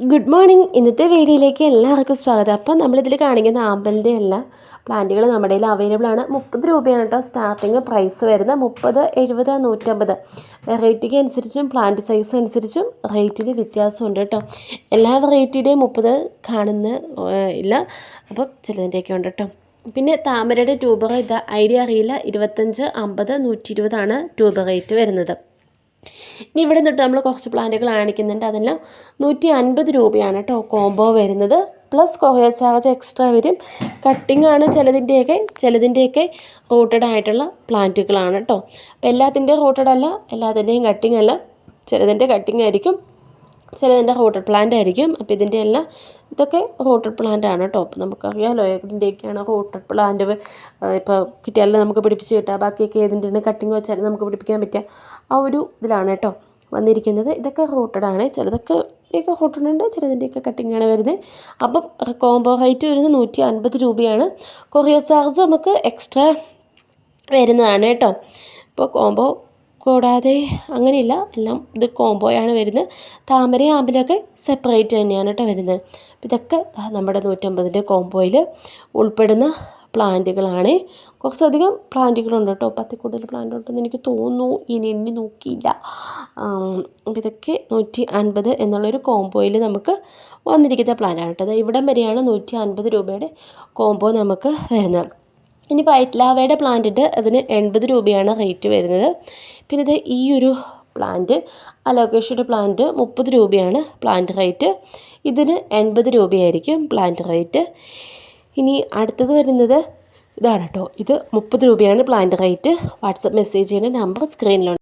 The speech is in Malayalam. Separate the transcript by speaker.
Speaker 1: ഗുഡ് മോർണിംഗ് ഇന്നത്തെ വീഡിയോയിലേക്ക് എല്ലാവർക്കും സ്വാഗതം. അപ്പം നമ്മളിതിൽ കാണിക്കുന്ന ആമ്പലിന്റെ എല്ലാ പ്ലാന്റുകൾ നമ്മുടെ കയ്യിൽ അവൈലബിൾ ആണ്. മുപ്പത് രൂപയാണ് കേട്ടോ സ്റ്റാർട്ടിങ് പ്രൈസ് വരുന്നത്. മുപ്പത് എഴുപത് നൂറ്റമ്പത്. വെറൈറ്റിക്ക് അനുസരിച്ചും പ്ലാന്റ് സൈസ് അനുസരിച്ചും റേറ്റിൽ വ്യത്യാസമുണ്ട് കേട്ടോ. എല്ലാ വെറൈറ്റിയുടെയും മുപ്പത് കാണുന്ന ഇല്ല. അപ്പം ചിലതിന്റെയൊക്കെ ഉണ്ട് കേട്ടോ. പിന്നെ താമരയുടെ ട്യൂബർ ഇതാ ഐഡിയ അറിയില്ല. ഇരുപത്തഞ്ച് അമ്പത് നൂറ്റി ഇരുപതാണ് ട്യൂബർ റേറ്റ് വരുന്നത്. ഇനി ഇവിടെ നിന്നിട്ട് നമ്മൾ കുറച്ച് പ്ലാന്റുകൾ കാണിക്കുന്നുണ്ട്. അതെല്ലാം നൂറ്റി അൻപത് രൂപയാണ് കേട്ടോ കോംബോ വരുന്നത്. പ്ലസ് കൊറിയർ ചാർജ് എക്സ്ട്രാ വരും. കട്ടിംഗ് ആണ് ചിലതിന്റെയൊക്കെ ചിലതിന്റെയൊക്കെ റോട്ടഡ് ആയിട്ടുള്ള പ്ലാന്റുകളാണ് കേട്ടോ അപ്പോൾ എല്ലാത്തിന്റെയും റോട്ടഡ് അല്ല എല്ലാത്തിന്റെയും കട്ടിംഗ് അല്ല. ചിലതിന്റെ കട്ടിംഗ് ആയിരിക്കും. ചിലതിന്റെ ഹോട്ടൽ പ്ലാന്റ് ആയിരിക്കും. അപ്പോൾ ഇതിന്റെ എല്ലാം ഇതൊക്കെ ഹോട്ടൽ പ്ലാന്റ് ആണ് കേട്ടോ. അപ്പോൾ നമുക്കറിയാമല്ലോ ഏതിന്റെയൊക്കെയാണ് ഹോട്ടൽ പ്ലാന്റ് ഇപ്പോൾ കിട്ടിയാലും നമുക്ക് പിടിപ്പിച്ച് കിട്ടുക. ബാക്കിയൊക്കെ ഏതിന്റെ കട്ടിങ് വെച്ചാലും നമുക്ക് പിടിപ്പിക്കാൻ പറ്റുക. ആ ഒരു ഇതിലാണ് കേട്ടോ വന്നിരിക്കുന്നത്. ഇതൊക്കെ റോട്ടഡ് ആണ്. ചിലതൊക്കെ ഒക്കെ റൂട്ടഡ് ഉണ്ട് ചിലതിന്റെയൊക്കെ കട്ടിങ് ആണ് വരുന്നത്. അപ്പം കോംബോ റേറ്റ് വരുന്നത് നൂറ്റി അൻപത് രൂപയാണ്. കൊറിയർ ചാർജ് നമുക്ക് എക്സ്ട്രാ വരുന്നതാണ് കേട്ടോ. ഇപ്പോൾ കോംബോ കൂടാതെ അങ്ങനെയില്ല. എല്ലാം ഇത് കോംബോയാണ് വരുന്നത്. താമരയും ആമ്പലൊക്കെ സെപ്പറേറ്റ് തന്നെയാണ് കേട്ടോ വരുന്നത്. ഇതൊക്കെ നമ്മുടെ നൂറ്റമ്പതിന്റെ കോംബോയിൽ ഉൾപ്പെടുന്ന പ്ലാന്റുകളാണ്. കുറച്ചധികം പ്ലാന്റുകളുണ്ട് കേട്ടോ. പത്തിൽ കൂടുതൽ പ്ലാന്റ് ഉണ്ടെന്ന് എനിക്ക് തോന്നുന്നു. ഇനി എണ്ണി നോക്കിയില്ല. ഇതൊക്കെ നൂറ്റി അൻപത് എന്നുള്ളൊരു കോംബോയിൽ നമുക്ക് വന്നിരിക്കുന്ന പ്ലാനാണ് കേട്ടോ. അത് ഇവിടം വരെയാണ് നൂറ്റി അൻപത് രൂപയുടെ കോംബോ നമുക്ക് വരുന്നത്. ഇനി വൈറ്റ് ലാവയുടെ പ്ലാന്റിന്റെ അതിന് എൺപത് രൂപയാണ് റേറ്റ് വരുന്നത്. പിന്നെ ഇത് ഈ ഒരു പ്ലാന്റ് അലോക്കേഷയുടെ പ്ലാന്റ് മുപ്പത് രൂപയാണ് പ്ലാന്റ് റേറ്റ് ഇതിന് എൺപത് രൂപയായിരിക്കും പ്ലാന്റ് റേറ്റ് ഇനി അടുത്തത് വരുന്നത് ഇതാണ് കേട്ടോ ഇത് മുപ്പത് രൂപയാണ് പ്ലാന്റ് റേറ്റ് വാട്സപ്പ് മെസ്സേജ് ചെയ്യുന്ന നമ്പർ സ്ക്രീനിലുണ്ട്.